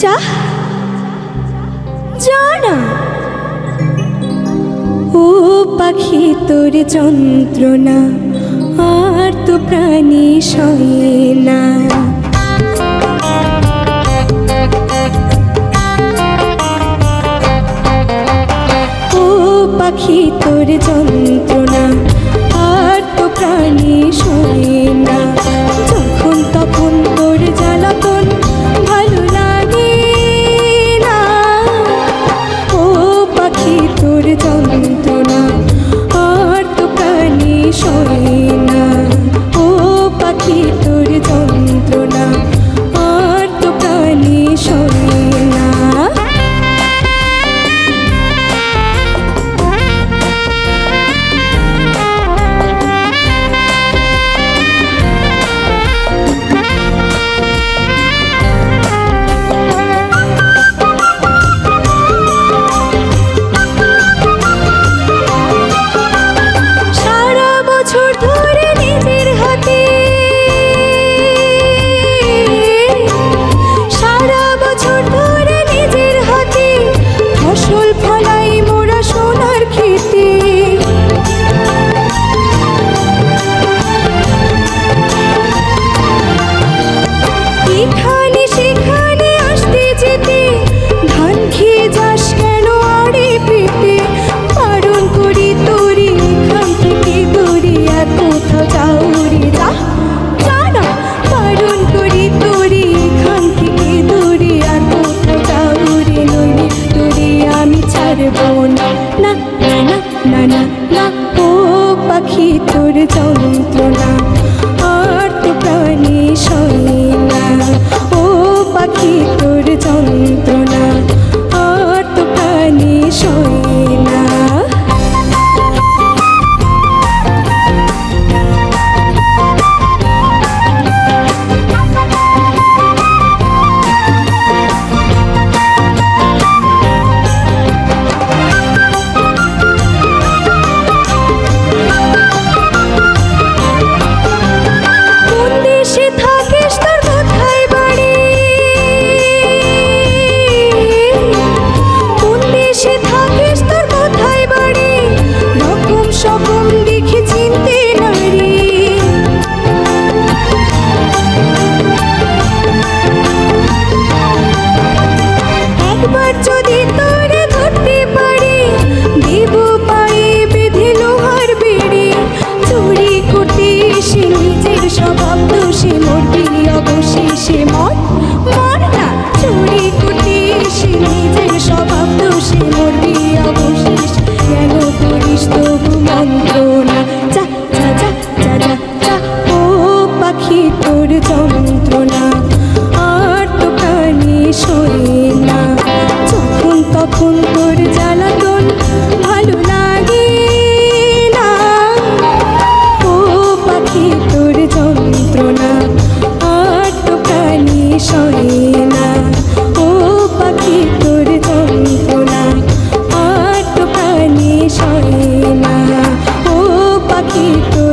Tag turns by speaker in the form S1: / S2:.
S1: চা যা না। ও পাখি তোর যন্ত্রণা, আর তো প্রাণী সয়ে না। ও পাখি তোর যন্ত্রণা, আর তো প্রাণী সয়ে না। keep ও পাখি i keep poquito